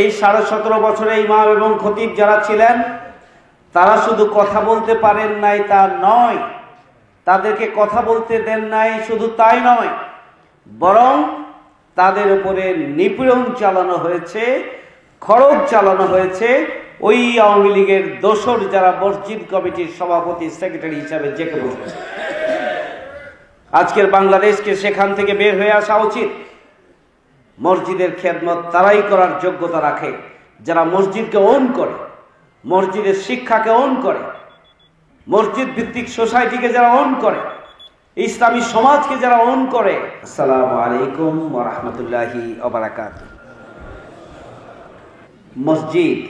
এই সাড়ে সতেরো বছরে ইমাম এবং খতিব যারা ছিলেন, তারা শুধু কথা বলতে পারেন নাই তা নয়, তাদেরকে কথা বলতে দেন নাই শুধু তাই নয়, বরং তাদের উপরে নিপীড়ন চালানো হয়েছে খড়গ চালানো হয়েছে। ওই আওয়ামী লীগের দোসর যারা মসজিদ কমিটির সভাপতি, সেক্রেটারি হিসাবে বসেছে আজকের বাংলাদেশকে সেখান থেকে বের হয়ে আসা উচিত। মসজিদের খেদমত তারাই করার যোগ্যতা রাখে। যারা মসজিদকে ওন করে, মসজিদের শিক্ষাকে ওন করে, মসজিদ ভিত্তিক সোসাইটিকে যারা ওন করে, ইসলামী সমাজকে যারা ওন করে, আসসালামু আলাইকুম ওরহমতুল্লাহি অবরাকাত মসজিদ,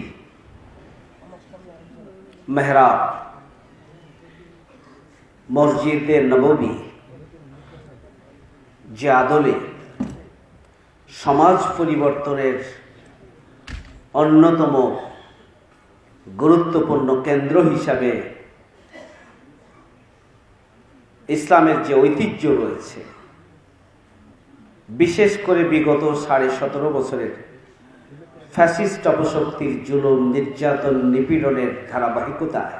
মেহরাব, মসজিদের নববী যে আদলে সমাজ পরিবর্তনের অন্যতম গুরুত্বপূর্ণ কেন্দ্র হিসাবে ইসলামের যে ঐতিহ্য রয়েছে, বিশেষ করে বিগত সাড়ে সতেরো বছরের ফ্যাসিস্ট অপশক্তির জুলুম, নির্যাতন, নিপীড়নের ধারাবাহিকতায়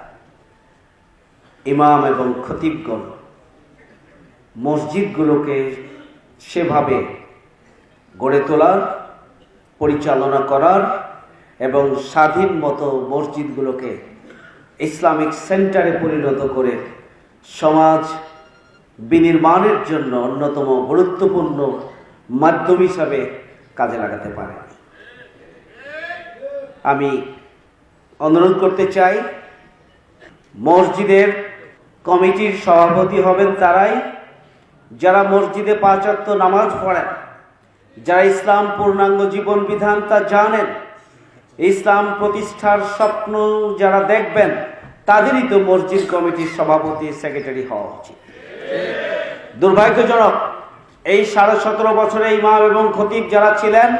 ইমাম এবং খতিবগণ মসজিদগুলোকে সেভাবে গড়ে তোলার, পরিচালনা করার এবং স্বাধীন মতো মসজিদগুলোকে ইসলামিক সেন্টারে পরিণত করে সমাজ বিনির্মাণের জন্য অন্যতম গুরুত্বপূর্ণ মাধ্যম হিসাবে কাজে লাগাতে পারে। আমি অনুরোধ করতে চাই, মসজিদের কমিটির সভাপতি হবেন তারাই, যারা মসজিদে পাঁচাত্ত নামাজ পড়েন। যারা ইসলাম পূর্ণাঙ্গ জীবন বিধান তা জানেন, ইসলাম প্রতিষ্ঠার স্বপ্ন যারা দেখবেন, তাদেরই তো মসজিদ কমিটির সভাপতি, সেক্রেটারি হওয়া উচিত। দুর্ভাগ্যজনক, এই সাড়ে সতেরো বছরে ইমাম এবং খতিব যারা ছিলেন,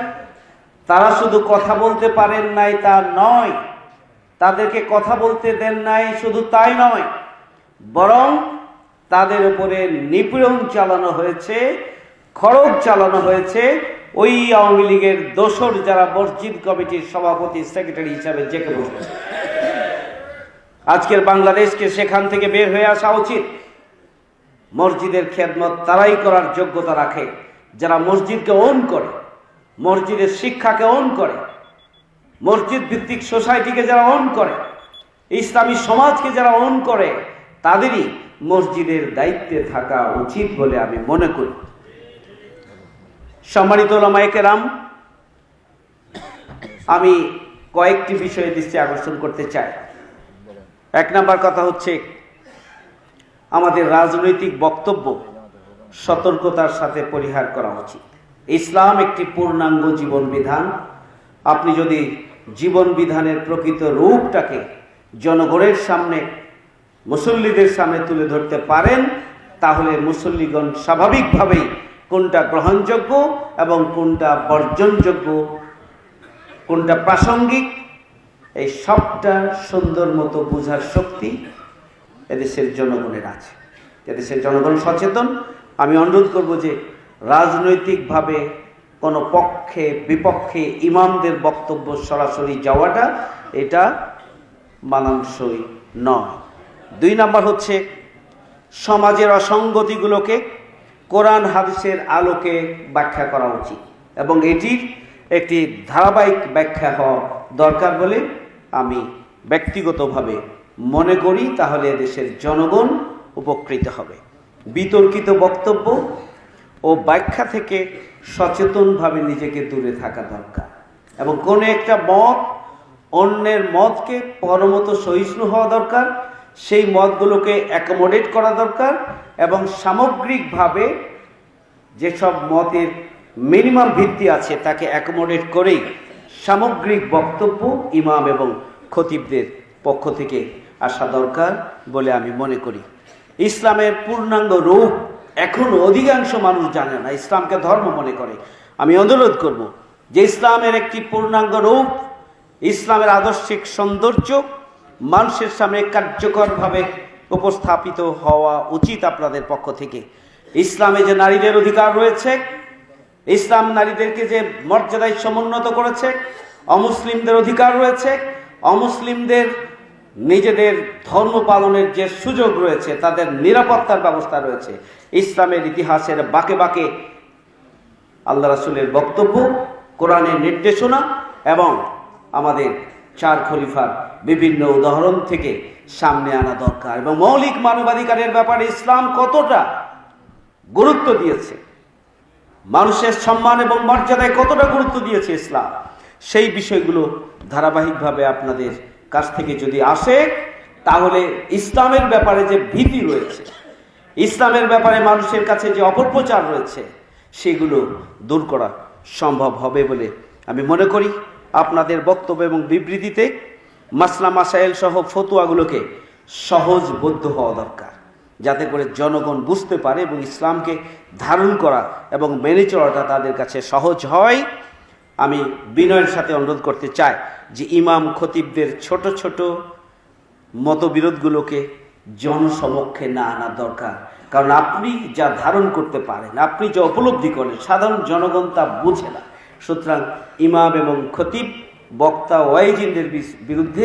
তারা শুধু কথা বলতে পারেন নাই তা নয়, তাদেরকে কথা বলতে দেন নাই শুধু তাই নয়, বরং তাদের উপরে নিপীড়ন চালানো হয়েছে খড়গ চালানো হয়েছে ওই আওয়ামী লীগের দোসর যারা মসজিদ কমিটির সভাপতি, সেক্রেটারি হিসাবে জেকে বসেছে আজকের বাংলাদেশকে সেখান থেকে বের হয়ে আসা উচিত। মসজিদের খেদমত তারাই করার যোগ্যতা রাখে। যারা মসজিদকে অন করে, মসজিদের শিক্ষাকে অন করে, মসজিদ ভিত্তিক সোসাইটিকে যারা অন করে, ইসলামী সমাজকে যারা অন করে, তাদেরই মসজিদের দায়িত্বে থাকা উচিত বলে আমি মনে করি। সম্মানিত রাম আমি কয়েকটি বিষয়ে দৃষ্টি আকর্ষণ করতে চাই। এক নাম্বার কথা হচ্ছে, আমাদের রাজনৈতিক বক্তব্য সতর্কতার সাথে পরিহার করা উচিত। ইসলাম একটি পূর্ণাঙ্গ জীবন বিধান। আপনি যদি জীবন বিধানের প্রকৃত রূপটাকে জনগণের সামনে, মুসল্লিদের সামনে তুলে ধরতে পারেন, তাহলে মুসল্লিগণ স্বাভাবিকভাবেই কোনটা গ্রহণযোগ্য এবং কোনটা বর্জনযোগ্য, কোনটা প্রাসঙ্গিক, এই সবটা সুন্দর মতো বোঝার শক্তি এদেশের জনগণের আছে। এদেশের জনগণ সচেতন। আমি অনুরোধ করব যে রাজনৈতিকভাবে কোনো পক্ষে, বিপক্ষে ইমামদের বক্তব্য সরাসরি যাওয়াটা এটা মানানসই নয়। দুই নাম্বার হচ্ছে সমাজের অসঙ্গতিগুলোকে কোরআন হাদিসের আলোকে ব্যাখ্যা করা উচিত। এবং এটির একটি ধারাবাহিক ব্যাখ্যা হওয়া দরকার বলে আমি ব্যক্তিগতভাবে মনে করি, তাহলে দেশের জনগণ উপকৃত হবে। বিতর্কিত বক্তব্য ও ব্যাখ্যা থেকে সচেতনভাবে নিজেকে দূরে থাকা দরকার। এবং কোনো একটা মত অন্যের মতকে পরমত সহিষ্ণু হওয়া দরকার। সেই মতগুলোকে অ্যাকোমোডেট করা দরকার এবং সামগ্রিকভাবে যেসব মতের মিনিমাম ভিত্তি আছে তাকে অ্যাকোমোডেট করেই সামগ্রিক বক্তব্য ইমাম এবং খতিবদের পক্ষ থেকে আসা দরকার বলে আমি মনে করি। ইসলামের পূর্ণাঙ্গ রূপ এখনও অধিকাংশ মানুষ জানে না, ইসলামকে ধর্ম মনে করে। আমি অনুরোধ করব যে ইসলামের একটি পূর্ণাঙ্গ রূপ, ইসলামের আদর্শিক সৌন্দর্য মানুষের সামনে কার্যকরভাবে উপস্থাপিত হওয়া উচিত আপনাদের পক্ষ থেকে। ইসলামে যে নারীদের অধিকার রয়েছে, ইসলাম নারীদেরকে যে মর্যাদায় সমুন্নত করেছে, অমুসলিমদের অধিকার রয়েছে, অমুসলিমদের নিজেদের ধর্ম পালনের যে সুযোগ রয়েছে, তাদের নিরাপত্তার ব্যবস্থা রয়েছে। ইসলামের ইতিহাসের বাকে বাকে আল্লাহ রাসুলের বক্তব্য, কোরআনের নির্দেশনা এবং আমাদের চার খলিফার বিভিন্ন উদাহরণ থেকে সামনে আনা দরকার। এবং মৌলিক মানবাধিকারের ব্যাপারে ইসলাম কতটা গুরুত্ব দিয়েছে, মানুষের সম্মান এবং মর্যাদায় কতটা গুরুত্ব দিয়েছে ইসলাম, সেই বিষয়গুলো ধারাবাহিকভাবে আপনাদের কাছ থেকে যদি আসে, তাহলে ইসলামের ব্যাপারে যে ভীতি রয়েছে, ইসলামের ব্যাপারে মানুষের কাছে যে অপপ্রচার রয়েছে, সেগুলো দূর করা সম্ভব হবে বলে আমি মনে করি। আপনাদের বক্তব্য এবং বিবৃতিতে মাসলা মাসাইল সহ ফতুয়াগুলোকে সহজবোধ্য হওয়া দরকার, যাতে করে জনগণ বুঝতে পারে এবং ইসলামকে ধারণ করা এবং মেনে চলাটা তাদের কাছে সহজ হয়। আমি বিনয়ের সাথে অনুরোধ করতে চাই যে ইমাম খতিবদের ছোট ছোট মতবিরোধগুলোকে জনসমক্ষে না আনা দরকার। কারণ আপনি যা ধারণ করতে পারেন, আপনি যা উপলব্ধি করেন, সাধারণ জনগণ তা বুঝে না। সুতরাং ইমাম এবং খতিব, বক্তা ওয়াইজিনদের বিরুদ্ধে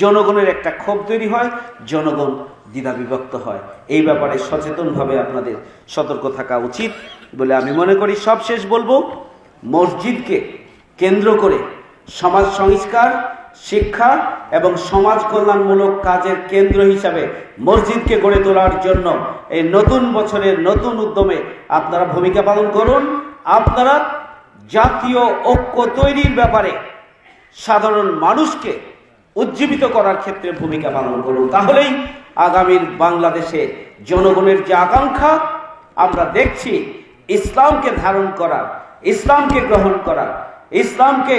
জনগণের একটা ক্ষোভ তৈরি হয়, জনগণ দ্বিধা বিভক্ত হয়। এই ব্যাপারে সচেতনভাবে আপনাদের সতর্ক থাকা উচিত বলে আমি মনে করি। সবশেষ বলব, মসজিদকে কেন্দ্র করে সমাজ সংস্কার, শিক্ষা এবং সমাজ কল্যাণমূলক কাজের কেন্দ্র হিসাবে মসজিদকে গড়ে তোলার জন্য এই নতুন বছরের নতুন উদ্যমে আপনারা ভূমিকা পালন করুন। আপনারা জাতীয় ঐক্য তৈরির ব্যাপারে সাধারণ মানুষকে উজ্জীবিত করার ক্ষেত্রে ভূমিকা পালন করুন। তাহলেই আগামীর বাংলাদেশে জনগণের যে আকাঙ্ক্ষা, আমরা দেখছি ইসলামকে ধারণ করার ইসলামকে গ্রহণ করার ইসলামকে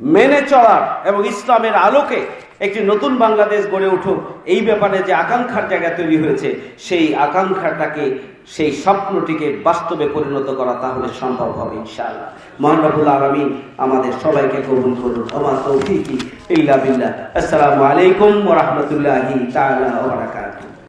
মেনে চলার এবং ইসলামের আলোকে একটি নতুন বাংলাদেশ গড়ে উঠুক, এই ব্যাপারে যে আকাঙ্ক্ষার জায়গা তৈরি হয়েছে, সেই আকাঙ্ক্ষাটাকে, সেই স্বপ্নটিকে বাস্তবে পরিণত করা তাহলে সম্ভব হবে ইনশাআল্লাহ। মহানবুল আলমী আমাদের সবাইকে গ্রহণ করুন। আমার তৌফিকি ইল্লা বিল্লাহ। আসসালামু আলাইকুম ওরহমতুল্লাহি তালা